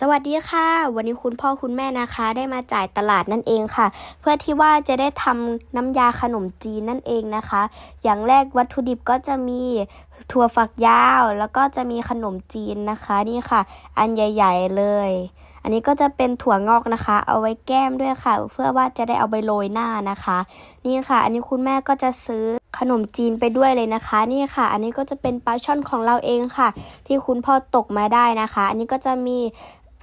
สวัสดีค่ะ วันนี้คุณพ่อคุณแม่นะคะ ได้มาจ่ายตลาดนั่นเองค่ะ เพื่อที่ว่าจะได้ทำน้ำยาขนมจีนนั่นเองนะคะ อย่างแรกวัตถุดิบก็จะมีถั่วฝักยาว แล้วก็จะมีขนมจีนนะคะนี่ค่ะ อันใหญ่ ๆเลย อันนี้ก็จะเป็นถั่วงอกนะคะ เอาไว้แก้มด้วยค่ะ เพื่อว่าจะได้เอาไปโรยหน้านะคะ นี่ค่ะ อันนี้คุณแม่ก็จะซื้อขนมจีนไปด้วยเลยนะคะ นี่ค่ะ อันนี้ก็จะเป็นปลาช่อนของเราเองค่ะ ที่คุณพ่อตกมาได้นะคะ อันนี้ก็จะมี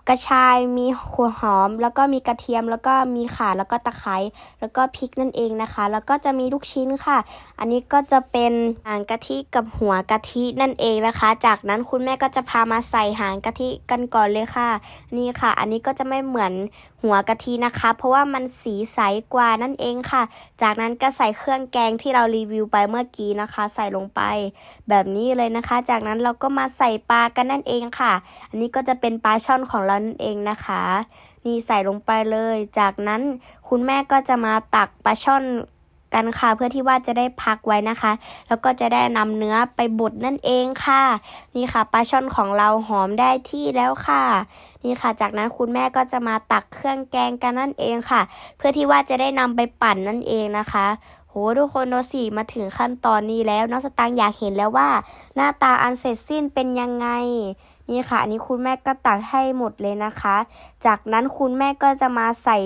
กระชายมีหัวหอม แล้วก็มีกระเทียมแล้วก็มีข่าแล้วก็ตะไคร้แล้วก็พริกนั่นเองนะคะ แล้วก็จะมีลูกชิ้นค่ะ อันนี้ก็จะเป็นหางกะทิกับหัวกะทินั่นเองนะคะ จากนั้นคุณแม่ก็จะพามาใส่หางกะทิกันก่อนเลยค่ะ นี่ค่ะ อันนี้ก็จะไม่เหมือนหัวกะทินะคะ เพราะว่ามันสีใสกว่านั่นเองค่ะ จากนั้นก็ใส่เครื่องแกงที่เรารีวิวไปเมื่อกี้นะคะ ใส่ลงไปแบบนี้เลยนะคะ จากนั้นเราก็มาใส่ปลากันนั่นเองค่ะ อันนี้ก็จะเป็นปลาช่อนของเรานั่นเองนะคะ นี่ใส่ลงไปเลย จากนั้นคุณแม่ก็จะมาตักปลาช่อนกันค่ะเพื่อที่ว่าจะได้พักไว้นะคะ แล้วก็จะได้นำเนื้อไปบดนั่นเองค่ะ นี่ค่ะปลาช่อนของเราหอมได้ที่แล้วค่ะ นี่ค่ะ จากนั้นคุณแม่ก็จะมาตักเครื่องแกงกันนั่นเองค่ะ เพื่อที่ว่าจะได้นำไปปั่นนั่นเองนะคะโหทุกคนโนสี่มาถึงขั้นตอนนี้แล้วน้องสตางค์อยากเห็นแล้วว่า หน้าตาอันเสร็จสิ้นเป็นยังไงนี่ค่ะ อันนี้คุณแม่ก็ตักให้หมดเลยนะคะ จากนั้นคุณแม่ก็จะมาใส่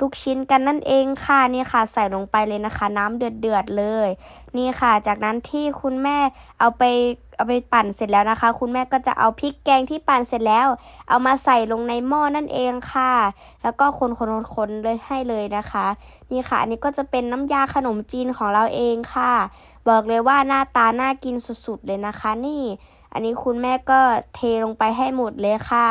ลูกชิ้นกันนั่นเองค่ะนี่ค่ะ ใส่ลงไปเลยนะคะ น้ำเดือดเดือดๆเลย นี่ค่ะ จากนั้นที่คุณแม่เอาไปเอาไปปั่นเสร็จแล้วนะคะ คุณแม่ก็จะเอาพริกแกงที่ปั่นเสร็จแล้ว เอามาใส่ลงในหม้อนั่นเองค่ะ แล้วก็คนคนคนเลยให้เลยนะคะ นี่ค่ะ อันนี้ก็จะเป็นน้ำยาขนมจีนของเราเองค่ะ บอกเลยว่าหน้าตาน่ากินสุดๆเลยนะคะ นี่ อันนี้คุณแม่ก็เทลงไปให้หมดเลยค่ะ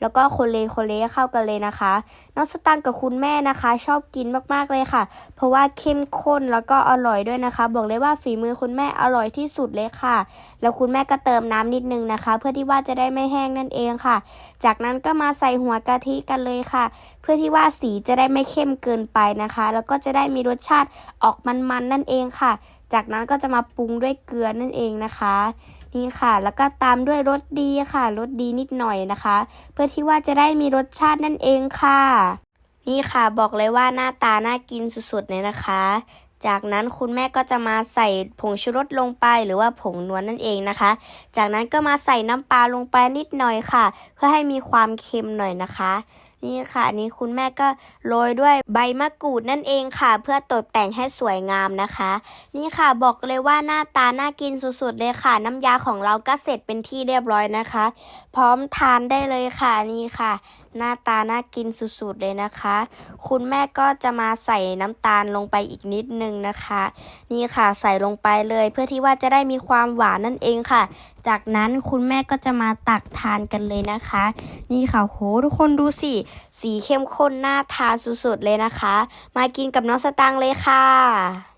แล้วก็คนเลคนเลเข้ากันเลยนะคะ น้องสตังค์กับคุณแม่นะคะ ชอบกินมากๆเลยค่ะ เพราะว่าเข้มข้นแล้วก็อร่อยด้วยนะคะ บอกเลยว่าฝีมือคุณแม่อร่อยที่สุดเลยค่ะ แล้วคุณแม่ก็เติมน้ำนิดนึงนะคะ เพื่อที่ว่าจะได้ไม่แห้งนั่นเองค่ะ จากนั้นก็มาใส่หัวกะทิกันเลยค่ะ เพื่อที่ว่าสีจะได้ไม่เข้มเกินไปนะคะ แล้วก็จะได้มีรสชาติออกมันๆนั่นเองค่ะ จากนั้นก็จะมาปรุงด้วยเกลือนั่นเองนะคะ นี่ค่ะ แล้วก็ตามด้วยรสดีค่ะรสดีนิดหน่อยนะคะ เพื่อที่ว่าจะได้มีรสชาตินั่นเองค่ะ นี่ค่ะบอกเลยว่าหน้าตาน่ากินสุดๆเลยนะคะ จากนั้นคุณแม่ก็จะมาใส่ผงชูรสลงไปหรือว่าผงนวลนั่นเองนะคะ จากนั้นก็มาใส่น้ำปลาลงไปนิดหน่อยค่ะ เพื่อให้มีความเค็มหน่อยนะคะ นี่ค่ะนนี้คุณแม่ก็โรยด้วยใบมะกรูดนั่นเองค่ะ เพื่อตกแต่งให้สวยงามนะคะ นี่ค่ะบอกเลยว่าหน้าตาน่ากินสุดๆเลยค่ะ น้ำยาของเราก็เสร็จเป็นที่เรียบร้อยนะคะ พร้อมทานได้เลยค่ะนี่ค่ะ หน้าตาน่ากินสุดๆเลยนะคะ คุณแม่ก็จะมาใส่น้ำตาลลงไปอีกนิดนึงนะคะ นี่ค่ะใส่ลงไปเลย เพื่อที่ว่าจะได้มีความหวานนั่นเองค่ะ จากนั้นคุณแม่ก็จะมาตักทานกันเลยนะคะ นี่ค่ะโหทุกคนดูสิ สีเข้มข้นน่าทานสุดๆเลยนะคะ มากินกับน้องสตังเลยค่ะ